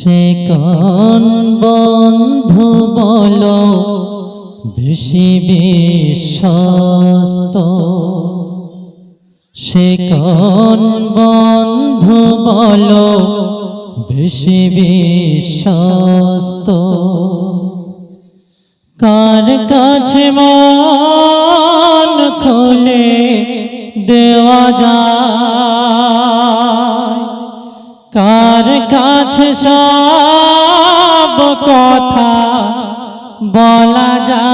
সে কোন বন্ধু বলো, বেশি বিশ্বস্ত। সে কোন বন্ধু বলো, বেশি বিশ্বস্ত। কার কাছে মন খুলে দেওয়া যায় কার কাছে সব কথা বলা যায়?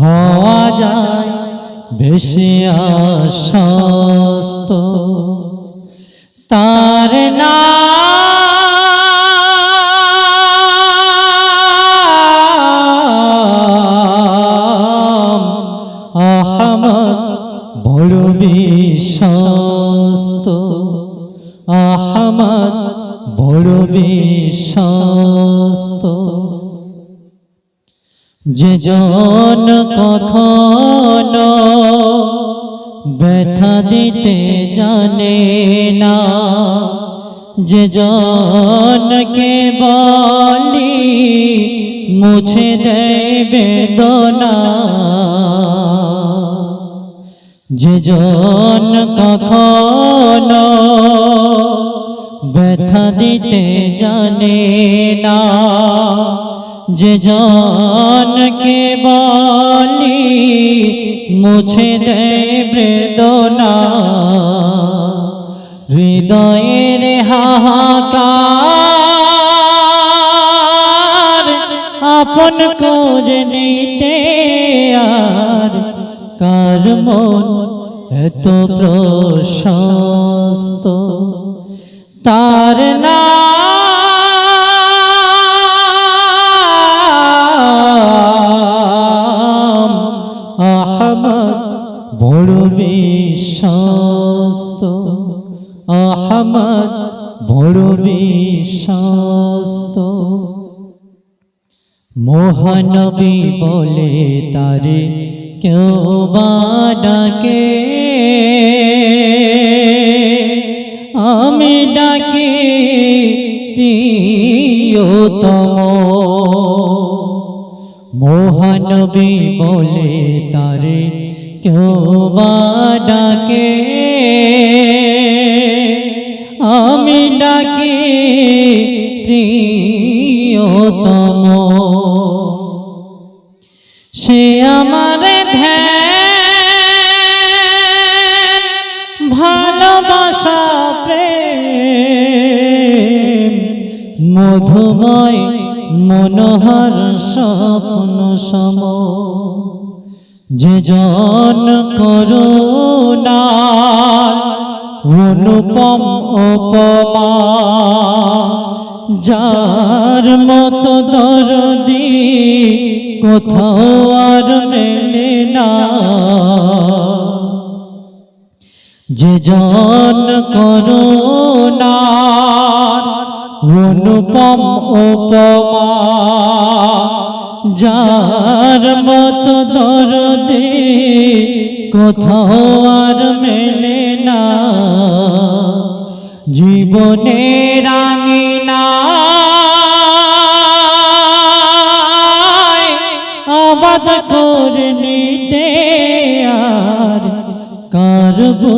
হওয়া যায় বেশি আশ্বস্ত। তার নাম বিশ্বস্ত। আহমদ বড় বিশ্বস্ত। যে জন কখনো ব্যথা দিতে জানে না, যে জনকে বলি মুছে দেয় বেদনা। যে জন কখনো ব্যথা দিতে জানে না, যে জনকে বলি মুছে দেয় বেদনা, হৃদয়ের হাহাকার আপন করে নিতে মন এত প্রশস্ত। তার নাম আহমদ বড় বিশ্বস্ত। আহমদ বড় বিশ্বস্ত। মহানবী বলে তারে কেউ ডাকে আমি ডাকি প্রিয়তম মহানবী বলে তারে কেউ ডাকে আমি ডাকি প্রিয়তম সে আমার ধ্যান ভালোবাসা, প্রেম, মধুময়, মনোহর, স্বপ্ন সম। যে জন করুণা অনুপম উপমা, যার মতো দরদি কোথাও আর মেলে না। যে জন করুণা, অনুপম উপমা, যার মতো দরদি কোথাও আর মেলে না। জীবনে রাঙিনা, আবাদ করে